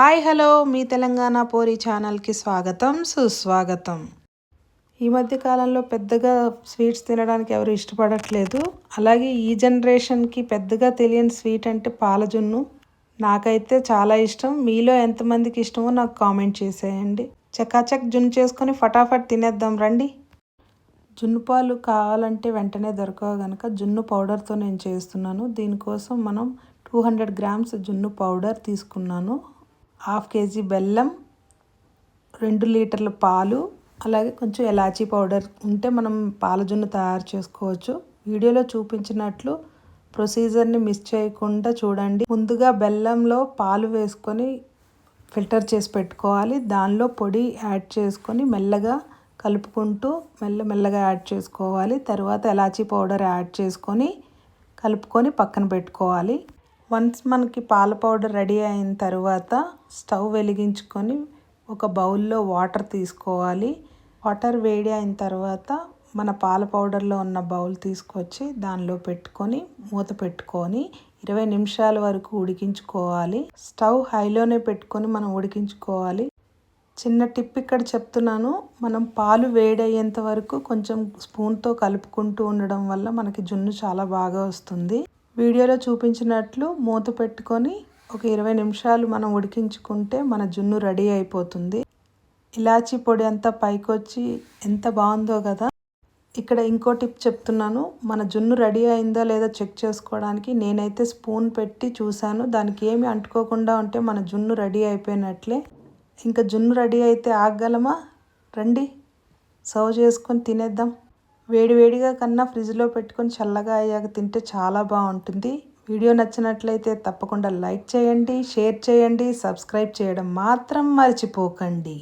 Hi hello మీ తెలంగాణ పోరి ఛానల్కి స్వాగతం సుస్వాగతం. ఈ మధ్య కాలంలో పెద్దగా స్వీట్స్ తినడానికి ఎవరు ఇష్టపడట్లేదు. అలాగే ఈ జనరేషన్కి పెద్దగా తెలియని స్వీట్ అంటే పాలజున్ను నాకైతే చాలా ఇష్టం. మీలో ఎంతమందికి ఇష్టమో నాకు కామెంట్ చేసేయండి. చకాచక్ జున్ను చేసుకొని ఫటాఫట్ తినేద్దాం రండి. జున్ను పాలు కావాలంటే వెంటనే దొరకవు కనుక జున్ను పౌడర్తో నేను చేస్తున్నాను. దీనికోసం మనం టూ హండ్రెడ్ గ్రామ్స్ జున్ను పౌడర్ తీసుకున్నాను. హాఫ్ కేజీ బెల్లం రెండు లీటర్ల పాలు అలాగే కొంచెం ఎలాచీ పౌడర్ ఉంటే మనం పాలజున్ను తయారు చేసుకోవచ్చు. వీడియోలో చూపించినట్లు ప్రొసీజర్ని మిస్ చేయకుండా చూడండి. ముందుగా బెల్లంలో పాలు వేసుకొని ఫిల్టర్ చేసి పెట్టుకోవాలి. దానిలో పొడి యాడ్ చేసుకొని మెల్లగా కలుపుకుంటూ మెల్ల మెల్లగా యాడ్ చేసుకోవాలి. తర్వాత ఎలాచీ పౌడర్ యాడ్ చేసుకొని కలుపుకొని పక్కన పెట్టుకోవాలి. వన్స్ మనకి పాల పౌడర్ రెడీ అయిన తర్వాత స్టవ్ వెలిగించుకొని ఒక బౌల్లో వాటర్ తీసుకోవాలి. వాటర్ వేడి అయిన తర్వాత మన పాల పౌడర్లో ఉన్న బౌల్ తీసుకొచ్చి దానిలో పెట్టుకొని మూత పెట్టుకొని ఇరవై నిమిషాల వరకు ఉడికించుకోవాలి. స్టవ్ హైలోనే పెట్టుకొని మనం ఉడికించుకోవాలి. చిన్న టిప్ ఇక్కడ చెప్తున్నాను. మనం పాలు వేడయ్యేంత వరకు కొంచెం స్పూన్తో కలుపుకుంటూ ఉండడం వల్ల మనకి జున్ను చాలా బాగా వస్తుంది. వీడియోలో చూపించినట్లు మూత పెట్టుకొని ఒక ఇరవై నిమిషాలు మనం ఉడికించుకుంటే మన జున్ను రెడీ అయిపోతుంది. ఇలాచీ పొడి అంతా పైకొచ్చి ఎంత బాగుందో కదా. ఇక్కడ ఇంకో టిప్ చెప్తున్నాను. మన జున్ను రెడీ అయిందో లేదో చెక్ చేసుకోవడానికి నేనైతే స్పూన్ పెట్టి చూశాను. దానికి ఏమి అంటుకోకుండా ఉంటే మన జున్ను రెడీ అయిపోయినట్లే. ఇంకా జున్ను రెడీ అయితే ఆగగలమా? రండి. సర్వ్ చేసుకొని తినేద్దాం. వేడివేడిగా కన్నా ఫ్రిడ్జ్లో పెట్టుకొని చల్లగా అయ్యాక తింటే చాలా బాగుంటుంది. వీడియో నచ్చినట్లయితే తప్పకుండా లైక్ చేయండి షేర్ చేయండి సబ్స్క్రైబ్ చేయడం మాత్రం మర్చిపోకండి.